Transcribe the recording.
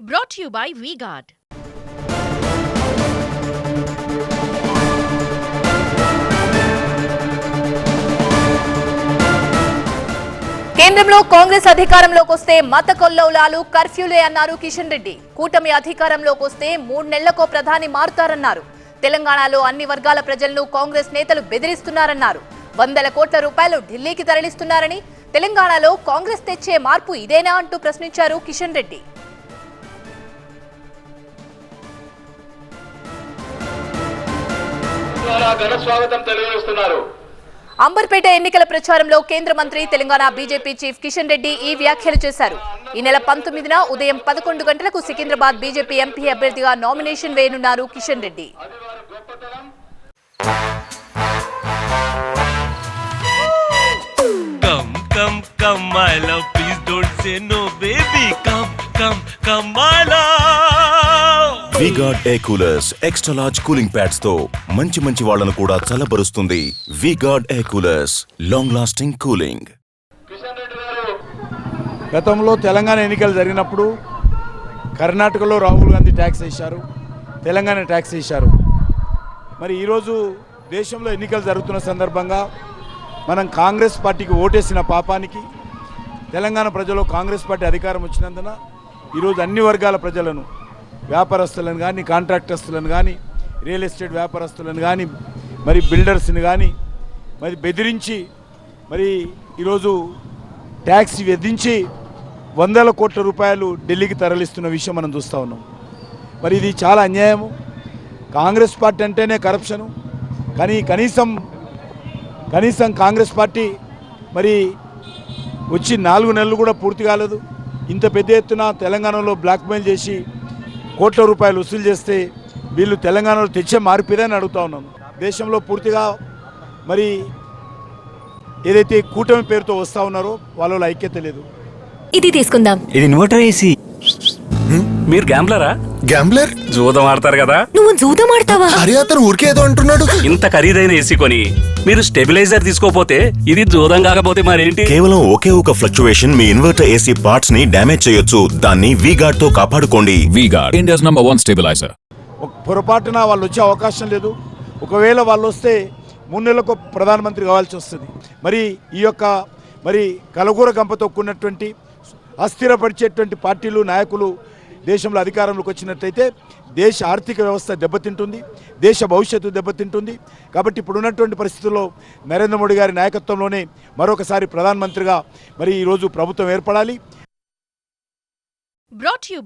Brought you by V-Guard కేంద్రంలో కాంగ్రెస్ అధికారంలోకి వస్తే మత కొల్లౌలాలు కర్ఫ్యూలే అన్నారు కిషన్ రెడ్డి. కూటమి అధికారంలోకి వస్తే మూడు నెలలకో ప్రధాని మారుతారన్నారు. తెలంగాణలో అన్ని వర్గాల ప్రజలను కాంగ్రెస్ నేతలు బెదిరిస్తున్నారన్నారు. వందల కోట్ల రూపాయలు ఢిల్లీకి తరలిస్తున్నారని తెలంగాణలో కాంగ్రెస్ తెచ్చే మార్పు ఇదేనా అంటూ ప్రశ్నించారు కిషన్ రెడ్డి. అంబర్పేట ఎన్నికల ప్రచారంలో కేంద్ర మంత్రి తెలంగాణ బీజేపీ చీఫ్ కిషన్ రెడ్డి ఈ వ్యాఖ్యలు చేశారు ఈ నెల పంతొమ్మిదిన ఉదయం పదకొండు గంటలకు సికింద్రాబాద్ బీజేపీ ఎంపీ అభ్యర్థిగా nomination వేయనున్నారు Kishan Reddy come, come, my love. Please don't say no, baby. Come, come, come, my love. V Guard A coolers extra large cooling ప్యాడ్స్తో మంచి మంచి వాళ్ళను కూడా చల్లబరుస్తుంది V Guard A coolers long lasting cooling గతంలో తెలంగాణ ఎన్నికలు జరిగినప్పుడు కర్ణాటకలో Rahul Gandhi tax వేశారు Telangana tax వేశారు. మరి ఈరోజు దేశంలో ఎన్నికలు జరుగుతున్న సందర్భంగా మనం కాంగ్రెస్ పార్టీకి ఓటేసిన పాపానికి తెలంగాణ ప్రజలు కాంగ్రెస్ పార్టీ అధికారం వచ్చినందున ఈరోజు అన్ని వర్గాల ప్రజలను వ్యాపారస్తులను కానీ కాంట్రాక్టర్స్లను కానీ రియల్ ఎస్టేట్ వ్యాపారస్తులను కానీ మరి బిల్డర్స్ని కానీ మరి బెదిరించి మరి ఈరోజు ట్యాక్స్ విధించి వందల కోట్ల రూపాయలు ఢిల్లీకి తరలిస్తున్న విషయం మనం చూస్తూ ఉన్నాం. మరి ఇది చాలా అన్యాయము. కాంగ్రెస్ పార్టీ అంటేనే కరప్షను. కానీ కనీసం కనీసం కాంగ్రెస్ పార్టీ మరి వచ్చి నాలుగు నెలలు కూడా పూర్తి కాలేదు. ఇంత పెద్ద ఎత్తున తెలంగాణలో బ్లాక్మెయిల్ చేసి కోట్ల రూపాయలు వసూలు చేస్తే వీళ్ళు తెలంగాణలో తెచ్చే మార్పిదని అడుగుతా ఉన్నాను దేశంలో పూర్తిగా మరి ఏదైతే కూటమి పేరుతో వస్తూ ఉన్నారో వాళ్ళలో ఐక్యత లేదు. ఇది తీసుకుందాం. ఇది ఇన్వర్టర్ ఏసీ మీరు గ్యాంబ్లరా? గ్యాంబ్లర్? జూదం ఆడతారు కదా. నువ్వు జూదం ఆడతావా? అరే అతను ఊరికే ఏదో అంటున్నాడు. ఇంత ఖరీదైన ఏసీ కొని మీరు స్టెబిలైజర్ తీసుకోపోతే ఇది జూదం కాకపోతే మరేంటి? కేవలం ఒకే ఒక ఫ్లక్చువేషన్ మీ ఇన్వర్టర్ ఏసీ పార్ట్స్ని డ్యామేజ్ చేయొచ్చు. దాన్ని వీగార్డ్తో కాపాడుకోండి. India's number one stabilizer. ఒక పొరపాటున వాళ్ళు వచ్చే అవకాశం లేదు. ఒకవేళ వాళ్ళు వస్తే మూడు నెలలకు ప్రధానమంత్రి కావాల్సి వస్తుంది. మరి ఈ యొక్క మరి కలగూర గంప తొక్కున్నటువంటి అస్థిరపరిచేటువంటి పార్టీలు నాయకులు దేశంలో అధికారంలోకి వచ్చినట్లయితే దేశ ఆర్థిక వ్యవస్థ దెబ్బతింటుంది దేశ భవిష్యత్తు దెబ్బతింటుంది కాబట్టి ఇప్పుడు ఉన్నటువంటి పరిస్థితుల్లో నరేంద్ర మోడీ గారి నాయకత్వంలోనే మరొకసారి ప్రధానమంత్రిగా మరి ఈరోజు ప్రభుత్వం ఏర్పడాలి Brought to you.